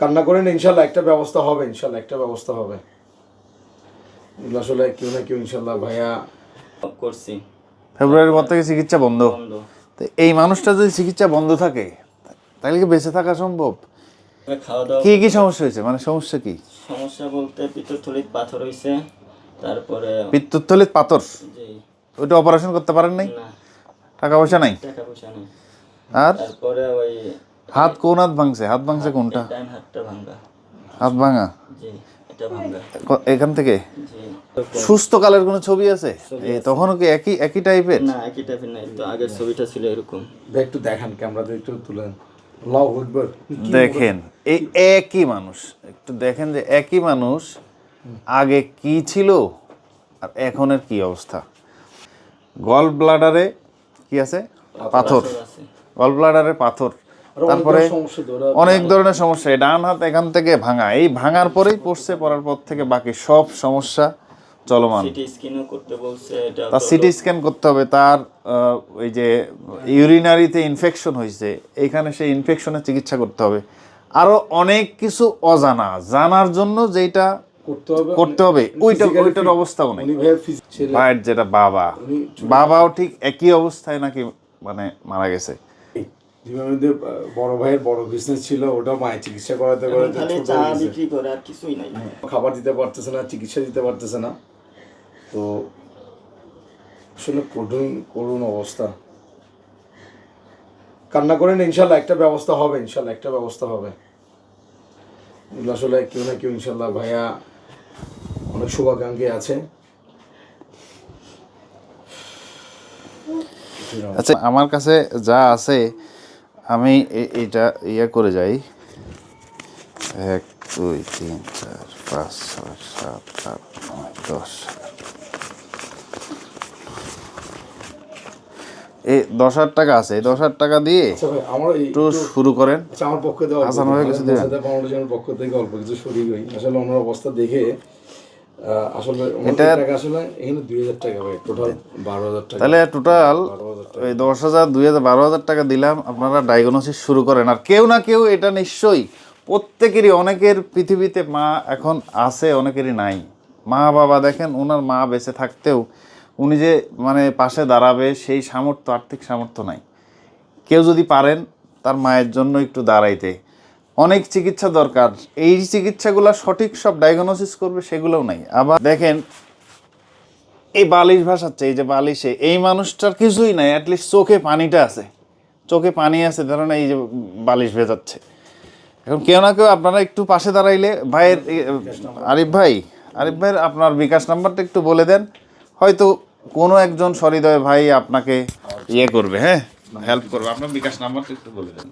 কান্না করেন ইনশাল্লাহ একটা ব্যবস্থা হবে ইনশাল্লাহ একটা ব্যবস্থা হবে। আসলে কেউ না কেউ ইনশাল্লাহ ভাইয়া করছি। ফেব্রুয়ারির পর থেকে চিকিৎসা বন্ধ। তো এই মানুষটা যদি চিকিৎসা বন্ধ থাকে তাহলে কি বেঁচে থাকা সম্ভব? তবে খাওয়া দাওয়া কি কি সমস্যা হয়েছে? মানে সমস্যা কি? সমস্যা বলতে পিত্তথলিত পাথর হয়েছে তারপরে পিত্তথলিত পাথর? ওইটা অপারেশন করতে পারেন নাই? টাকা পয়সা নাই? টাকা পয়সা নেই। আর? তারপরে ওই হাত কোন হাত ভাঙছে? হাত ভাঙছে কোনটা? হাতটা হাত ভাঙা? জি এটা ভাঙ্গা এখান থেকে? জি। সুস্থ কালের কোনো ছবি আছে? এই তখনও কি একই একই টাইপের? না একই টাইপের না একটু আগের ছবিটা ছিল এরকম। একটু দেখান ক্যামেরাতে একটু তুলেন। দেখেন এই একই মানুষ। একটু দেখেন যে একই মানুষ আগে কি ছিল আর এখনের কি অবস্থা। গল ব্লাডারে কি আছে? পাথর। আছে। গল ব্লাডারে পাথর। তারপরে অনেক ধরনের সমস্যা এই ডান হাত এখান থেকে ভাঙা। এই ভাঙার পরেই পড়ছে পড়ার পর থেকে বাকি সব সমস্যা চলমান। সিটি স্ক্যানও করতে বলছে এটা তার সিটি স্ক্যান করতে হবে তার ওই যে ইউরিনারিতে ইনফেকশন হয়েছে এইখানে সেই ইনফেকশনের চিকিৎসা করতে হবে। আরও অনেক কিছু অজানা জানার জন্য যেটা করতে হবে। ওইটা ওইটার অবস্থাও নেই। ভাইয়ের যেটা বাবা বাবাও ঠিক একই অবস্থায় নাকি মানে মারা গেছে। জীবনের বড় ভাইয়ের বড় বিজনেস ছিল ওটা মায়ের চিকিৎসা করাতে করাতে চা বিক্রি করে আর কিছুই নাই। খাবার দিতে পারতেছে না চিকিৎসা দিতে পারতেছে না। তো আসলে করুন অবস্থা। কান্না করেন ইনশাল্লাহ একটা ব্যবস্থা হবে ইনশাল্লাহ একটা ব্যবস্থা হবে। আসলে কেউ না কেউ ইনশাল্লাহ ভাইয়া অনেক শুভাকাঙ্ক্ষী আছে। আচ্ছা আমার কাছে যা আছে আমি এটা ইয়ে করে যাই। এক দুই তিন চার পাঁচ ছয় সাত আট নয় দশ। এই দশ হাজার টাকা আছে। এই দশ হাজার টাকা দিয়ে আচ্ছা একটু শুরু করেন। আচ্ছা আমার পক্ষ অল্প হাসান ভাই কিছু- ফাউন্ডেশনের পক্ষ থেকে অল্প কিছু শরীর হই আসলে ওনার অবস্থা দেখে আসলে এটা- আসলে এখানে দুই হাজার টাকা ভাই টোটাল বারো হাজার টাকা। তাহলে টোটাল ওই দশ হাজার দুই হাজার বারো হাজার টাকা দিলাম আপনারা ডায়াগনোসিস শুরু করেন। আর কেউ না কেউ এটা নিশ্চয়ই প্রত্যেকেরই অনেকের পৃথিবীতে মা এখন আছে অনেকেরই নাই। মা বাবা দেখেন ওনার মা বেঁচে থাকতেও উনি যে মানে পাশে দাঁড়াবে সেই সামর্থ্য আর্থিক সামর্থ্য নাই। কেউ যদি পারেন তার মায়ের জন্য একটু দাঁড়াইতে। অনেক চিকিৎসা দরকার। এই চিকিৎসাগুলো সঠিক সব ডায়াগনোসিস করবে সেগুলোও নাই। আবার দেখেন, এই বালিশ ভাসাচ্ছে, এই যে বালিশে, এই মানুষটার কিছুই নাই অ্যাটলিস্ট চোখে পানিটা আছে। চোখে পানি আছে, ধরেন এই যে বালিশ ভেজাচ্ছে। এখন কেউ না কেউ আপনারা একটু পাশে দাঁড়াইলে, ভাইয়ের আরিফ ভাই, আরিফ ভাইয়ের আপনার বিকাশ নাম্বারটা একটু বলে দেন। হয়তো কোনো একজন সহৃদয় ভাই আপনাকে ইয়ে করবে হ্যাঁ? হেল্প করবে। আপনার বিকাশ নাম্বারটা একটু বলে দেন।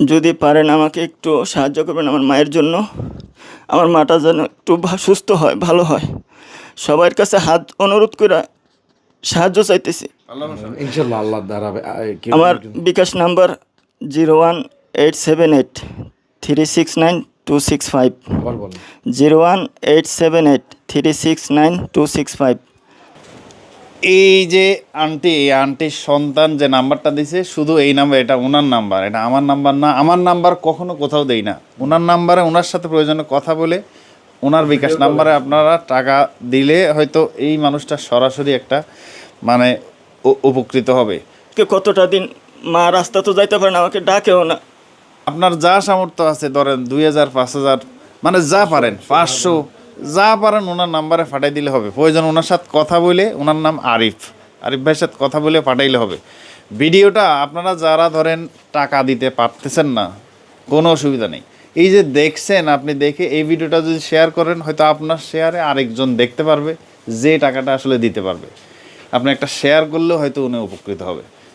যদি পারেন আমাকে একটু সাহায্য করবেন আমার মায়ের জন্য। আমার মাটা যেন একটু সুস্থ হয় ভালো হয়। সবার কাছে হাত অনুরোধ করে সাহায্য চাইতেছি। আমার bKash number zero one eight seven eight three six nine two six five. Zero one eight seven eight three six nine two six five. এই যে আন্টি এই আন্টির সন্তান যে নাম্বারটা দিছে শুধু এই নাম্বার এটা ওনার নাম্বার এটা আমার নাম্বার না আমার নাম্বার কখনো কোথাও দেই না। ওনার নাম্বারে ওনার সাথে প্রয়োজনে কথা বলে ওনার বিকাশ নাম্বারে আপনারা টাকা দিলে হয়তো এই মানুষটা সরাসরি একটা মানে উপকৃত হবে। কে কতটা দিন মা রাস্তা তো যাইতে পারে না আমাকে ডাকেও না। আপনার যা সামর্থ্য আছে ধরেন দুই হাজার পাঁচ হাজার মানে যা পারেন পাঁচশো যা পারেন ওনার নাম্বারে পাঠাই দিলে হবে। প্রয়োজন ওনার সাথে কথা বলে ওনার নাম আরিফ। আরিফ ভাইয়ের সাথে কথা বলে পাঠাইলে হবে। ভিডিওটা আপনারা যারা ধরেন টাকা দিতে পারতেছেন না, কোনো অসুবিধা নেই। এই যে দেখছেন আপনি দেখে এই ভিডিওটা যদি শেয়ার করেন, হয়তো আপনার শেয়ারে আরেকজন দেখতে পারবে, যে টাকাটা আসলে দিতে পারবে। আপনি একটা শেয়ার করলেও হয়তো উনি উপকৃত হবে।